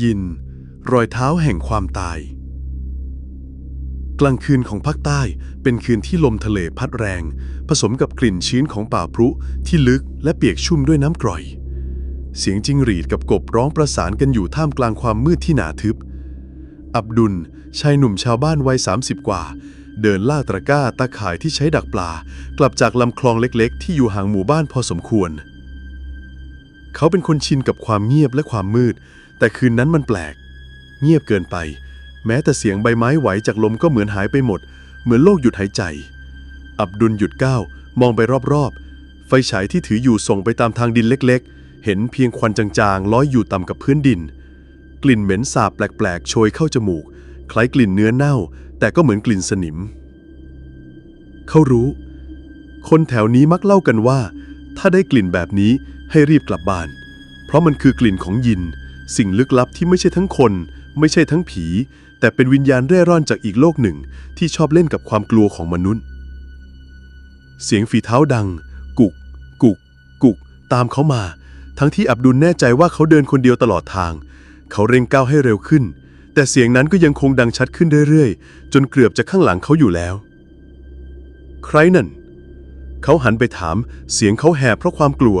ยิน รอยเท้าแห่งความตาย กลางคืนของภาคใต้เป็นคืนที่ลมทะเลพัดแรง ผสมกับกลิ่นชื้นของป่าพรุที่ลึกและเปียกชุ่มด้วยน้ำกร่อย เสียงจิงหรีดกับกบร้องประสานกันอยู่ท่ามกลางความมืดที่หนาทึบ อับดุลชายหนุ่มชาวบ้านวัย 30 กว่า เดินล่าตะก้าตะข่ายที่ใช้ดักปลา กลับจากลำคลองเล็กๆ ที่อยู่ห่างหมู่บ้านพอสมควร เขาเป็นคนชินกับความเงียบและความมืด แต่คืนนั้นมันแปลก เงียบเกินไป แม้แต่เสียงใบไม้ไหวจากลมก็เหมือนหายไปหมด เหมือนโลกหยุดหายใจ อับดุลหยุดก้าวมองไปรอบๆ ไฟฉายที่ถืออยู่ส่งไปตามทางดินเล็กๆ เห็นเพียงควันจางๆลอยอยู่ต่ำกับพื้นดิน กลิ่นเหม็นสาบแปลกๆโชยเข้าจมูก คล้ายกลิ่นเนื้อเน่า แต่ก็เหมือนกลิ่นสนิม เขารู้ คนแถวนี้มักเล่ากันว่า ถ้าได้กลิ่นแบบนี้ให้รีบกลับบ้าน เพราะมันคือกลิ่นของยิน สิ่งลึกลับที่ไม่ใช่ทั้งคน ไม่ใช่ทั้งผี แต่เป็นวิญญาณเร่ร่อนจากอีกโลกหนึ่ง ที่ชอบเล่นกับความกลัวของมนุษย์ เสียงฝีเท้าดัง กุก กุก กุก ตามเขามา ทั้งที่อับดุลแน่ใจว่าเขาเดินคนเดียวตลอดทาง เขาเร่งก้าวให้เร็วขึ้น แต่เสียงนั้นก็ยังคงดังชัดขึ้นเรื่อยๆ จนเกือบจะข้างหลังเขาอยู่แล้ว ใครนั่น เขาหันไปถาม เสียงเขาแหบเพราะความกลัว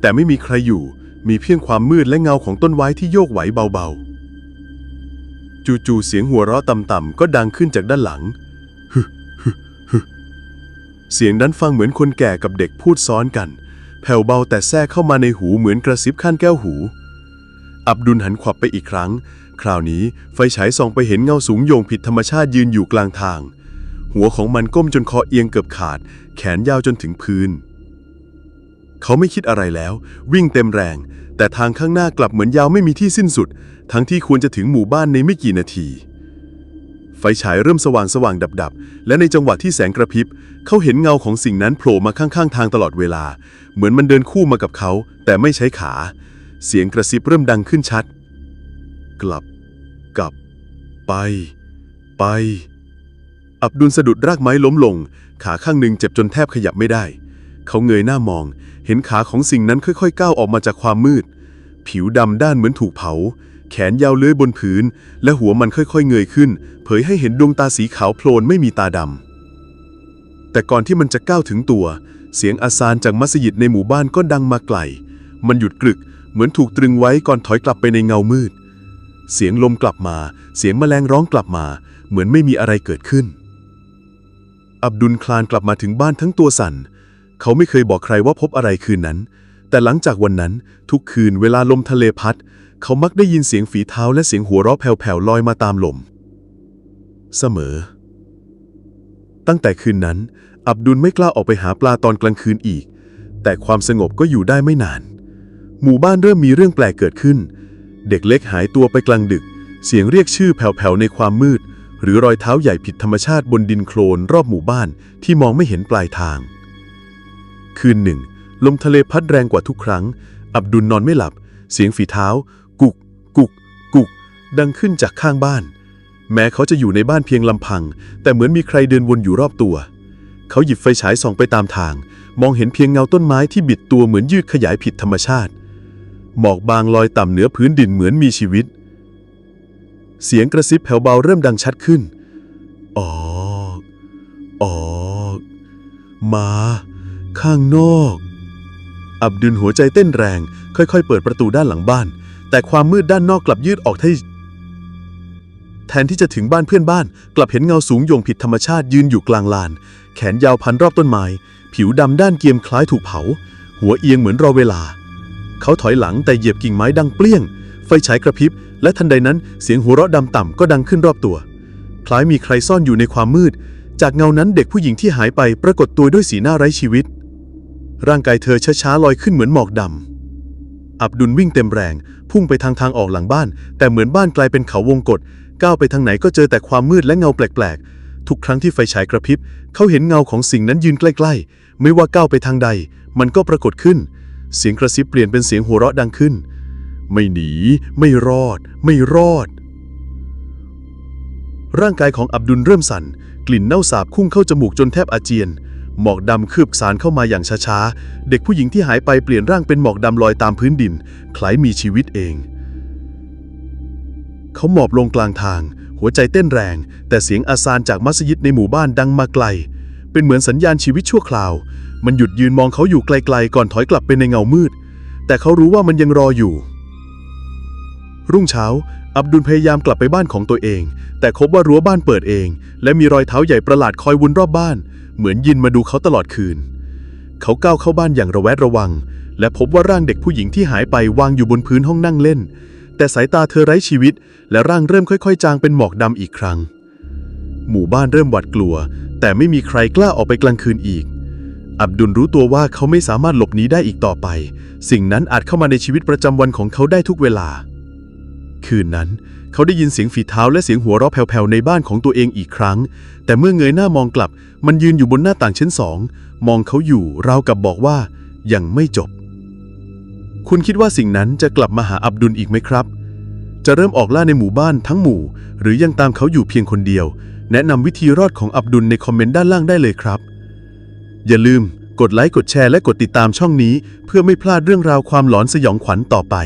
แต่ไม่มีใครอยู่ มีเพียงความมืดและเงาของต้นไม้ที่โยกไหวเบาๆ จู่ๆเสียงหัวเราะต่ำๆก็ดังขึ้นจากด้านหลังฮึฮึฮึเสียงนั้นฟังเหมือนคนแก่กับเด็กพูดซ้อนกัน แผ่วเบาแต่แทรกเข้ามาในหูเหมือนกระซิบข้างแก้วหู อับดุลหันขวับไปอีกครั้ง คราวนี้ไฟฉายส่องไปเห็นเงาสูงโยงผิดธรรมชาติยืนอยู่กลางทาง หัวของมันก้มจนคอเอียงเกือบขาด แขนยาวจนถึงพื้น เขาไม่คิดอะไรแล้ว วิ่งเต็มแรง แต่ทางข้างหน้ากลับเหมือนยาวไม่มีที่สิ้นสุด ทั้งที่ควรจะถึงหมู่บ้านในไม่กี่นาที ไฟฉายเริ่มสว่างสว่างดับดับและในจังหวะที่แสงกระพริบ เขาเห็นเงาของสิ่งนั้นโผล่มาข้างๆ ทางตลอดเวลา เหมือนมันเดินคู่มากับเขา แต่ไม่ใช้ขา เสียงกระซิบเริ่มดังขึ้นชัด กลับ กลับ ไป ไป อับดุลสะดุดรากไม้ล้มลง ขาข้างหนึ่งเจ็บจนแทบขยับไม่ได้ เขาเงยหน้ามอง เห็นขาของสิ่งนั้นค่อยๆ ก้าวออกมาจากความมืด ผิวดำด้านเหมือนถูกเผา แขนยาวเลื้อยบนพื้นและหัวมันค่อยๆ เงยขึ้น เผยให้เห็นดวงตาสีขาวโพลนไม่มีตาดำแต่ก่อนที่มันจะก้าวถึงตัว เสียงอาซานจากมัสยิดในหมู่บ้านก็ดังมาไกล มันหยุดกรึก เหมือนถูกตรึงไว้ก่อนถอยกลับไปในเงามืด เสียงลมกลับมา เสียงแมลงร้องกลับมา เหมือนไม่มีอะไรเกิดขึ้นอับดุลคลานกลับมาถึงบ้านทั้งตัวสั่น เขาไม่เคยบอกใครว่าพบอะไรคืนนั้น แต่หลังจากวันนั้นทุกคืนเวลาลมทะเลพัด เขามักได้ยินเสียงฝีเท้าและเสียงหัวเราะแผ่วๆลอยมาตามลม เสมอ ตั้งแต่คืนนั้น อับดุลไม่กล้าออกไปหาปลาตอนกลางคืนอีก แต่ความสงบก็อยู่ได้ไม่นาน หมู่บ้านเริ่มมีเรื่องแปลกเกิดขึ้น เด็กเล็กหายตัวไปกลางดึก เสียงเรียกชื่อแผ่วๆในความมืด หรือรอยเท้าใหญ่ผิดธรรมชาติบนดินโคลนรอบหมู่บ้านที่มองไม่เห็นปลายทาง คืนหนึ่ง ลมทะเลพัดแรงกว่าทุกครั้ง อับดุลนอนไม่หลับ เสียงฝีเท้า กุก กุก กุก ดังขึ้นจากข้างบ้าน แม้เขาจะอยู่ในบ้านเพียงลำพัง แต่เหมือนมีใครเดินวนอยู่รอบตัว เขาหยิบไฟฉายส่องไปตามทาง มองเห็นเพียงเงาต้นไม้ที่บิดตัวเหมือนยืดขยายผิดธรรมชาติ หมอกบางลอยต่ำเหนือพื้นดินเหมือนมีชีวิต เสียงกระซิบแผ่วเบาเริ่มดังชัดขึ้นออกออกมา ข้างนอก อับดุลหัวใจเต้นแรง ค่อยๆ เปิดประตูด้านหลังบ้าน แต่ความมืดด้านนอกกลับยืดออกที่แทนที่จะถึงบ้านเพื่อนบ้าน กลับเห็นเงาสูงโยงผิดธรรมชาติยืนอยู่กลางลาน แขนยาวพันรอบต้นไม้ ผิวดำด้านเกียมคล้ายถูกเผา หัวเอียงเหมือนรอเวลา เขาถอยหลังแต่เหยียบกิ่งไม้ดังเปรี้ยง ไฟฉายกระพริบ และทันใดนั้นเสียงหัวเราะดำต่ำก็ดังขึ้นรอบตัว คล้ายมีใครซ่อนอยู่ในความมืด จากเงานั้นเด็กผู้หญิงที่หายไปปรากฏตัวด้วยสีหน้าไร้ชีวิต ร่างกายเธอช้าๆลอยขึ้นเหมือนหมอกดำ อับดุลวิ่งเต็มแรง พุ่งไปทางทางออกหลังบ้าน แต่เหมือนบ้านกลายเป็นเขาวงกฏก้าวไปทางไหนก็เจอแต่ความมืดและเงาแปลกๆ ทุกครั้งที่ไฟฉายกระพริบ เขาเห็นเงาของสิ่งนั้นยืนใกล้ๆ ไม่ว่าก้าวไปทางใด มันก็ปรากฏขึ้น เสียงกระซิบเปลี่ยนเป็นเสียงหัวเราะดังขึ้น ไม่หนี ไม่รอด ไม่รอด ร่างกายของอับดุลเริ่มสั่น กลิ่นเน่าสาบพุ่งเข้าจมูกจนแทบอาเจียน หมอกดำคืบสารเข้ามาอย่างช้าๆ เด็กผู้หญิงที่หายไปเปลี่ยนร่างเป็นหมอกดำลอยตามพื้นดินคล้ายมีชีวิตเอง เขาหมอบลงกลางทาง หัวใจเต้นแรง แต่เสียงอาซานจากมัสยิดในหมู่บ้านดังมาไกล เป็นเหมือนสัญญาณชีวิตชั่วคราว มันหยุดยืนมองเขาอยู่ไกลๆ ก่อนถอยกลับไปในเงามืด แต่เขารู้ว่ามันยังรออยู่ รุ่งเช้าอับดุลพยายามกลับไปบ้านของตัวเอง แต่พบว่ารั้วบ้านเปิดเอง และมีรอยเท้าใหญ่ประหลาดคอยวนรอบบ้าน เหมือนยินมาดูเขาตลอดคืน เขาก้าวเข้าบ้านอย่างระแวดระวัง และพบว่าร่างเด็กผู้หญิงที่หายไปวางอยู่บนพื้นห้องนั่งเล่น แต่สายตาเธอไร้ชีวิต และร่างเริ่มค่อยๆ จางเป็นหมอกดำอีกครั้ง หมู่บ้านเริ่มหวาดกลัว แต่ไม่มีใครกล้าออกไปกลางคืนอีก อับดุลรู้ตัวว่าเขาไม่สามารถหลบหนีได้อีกต่อไป สิ่งนั้นอาจเข้ามาในชีวิตประจำวันของเขาได้ทุกเวลา คืนนั้น เขาได้ยินเสียงฝีเท้าและเสียงหัวเราะแผ่วๆในบ้านของตัวเองอีกครั้ง แต่เมื่อเงยหน้ามองกลับ มันยืนอยู่บนหน้าต่างชั้นสองมองเขาอยู่ราวกับบอกว่ายังไม่จบ คุณคิดว่าสิ่งนั้นจะกลับมาหาอับดุลอีกไหมครับ จะเริ่มออกล่าในหมู่บ้านทั้งหมู่ หรือยังตามเขาอยู่เพียงคนเดียว แนะนำวิธีรอดของอับดุลในคอมเมนต์ด้านล่างได้เลยครับ อย่าลืมกดไลค์กดแชร์และกดติดตามช่องนี้ เพื่อไม่พลาดเรื่องราวความหลอนสยองขวัญต่อไป